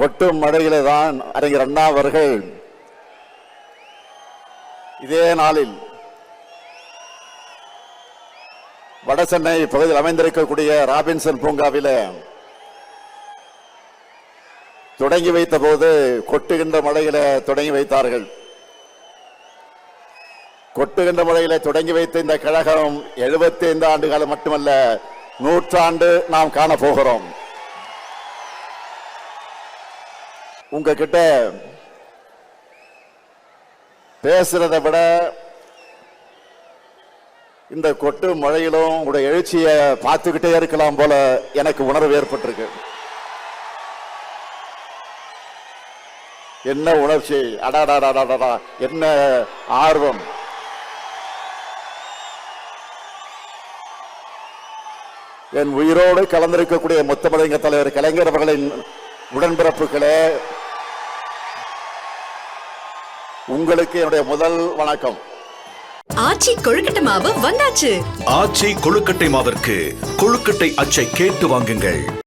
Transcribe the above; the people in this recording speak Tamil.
கொட்டும் மழையிலே தான் அறிஞர் அண்ணா அவர்கள் இதே நாளில் வடசென்னை பகுதியில் அமைந்திருக்கக்கூடிய ராபின்சன் பூங்காவில் தொடங்கி வைத்த போது கொட்டுகின்ற மழையில தொடங்கி வைத்தார்கள். கொட்டுகின்ற மழையில தொடங்கி வைத்த இந்த கழகம் 75 ஆண்டு காலம் மட்டுமல்ல நூற்றாண்டு நாம் காண போகிறோம் உங்ககிட்ட பேசுறதை விட இந்த கொட்டு மழையிலும் உங்களுடைய எழுச்சியை பார்த்துக்கிட்டே இருக்கலாம் போல எனக்கு உணர்வு ஏற்பட்டிருக்கு. என்ன உணர்ச்சி? அடாடாடாடாடா என்ன ஆர்வம்? என் உயிரோடு கலந்திருக்கக்கூடிய முத்தமிழங்க தலைவர் கலைஞர் அவர்களின் உடன்பிறப்புகளே உங்களுக்கு என்னுடைய முதல் வணக்கம். ஆச்சி கொழுக்கட்டை மாவு வந்தாச்சு. ஆச்சி கொழுக்கட்டை மாவிற்கு கொழுக்கட்டை அச்சை கேட்டு வாங்குங்கள்.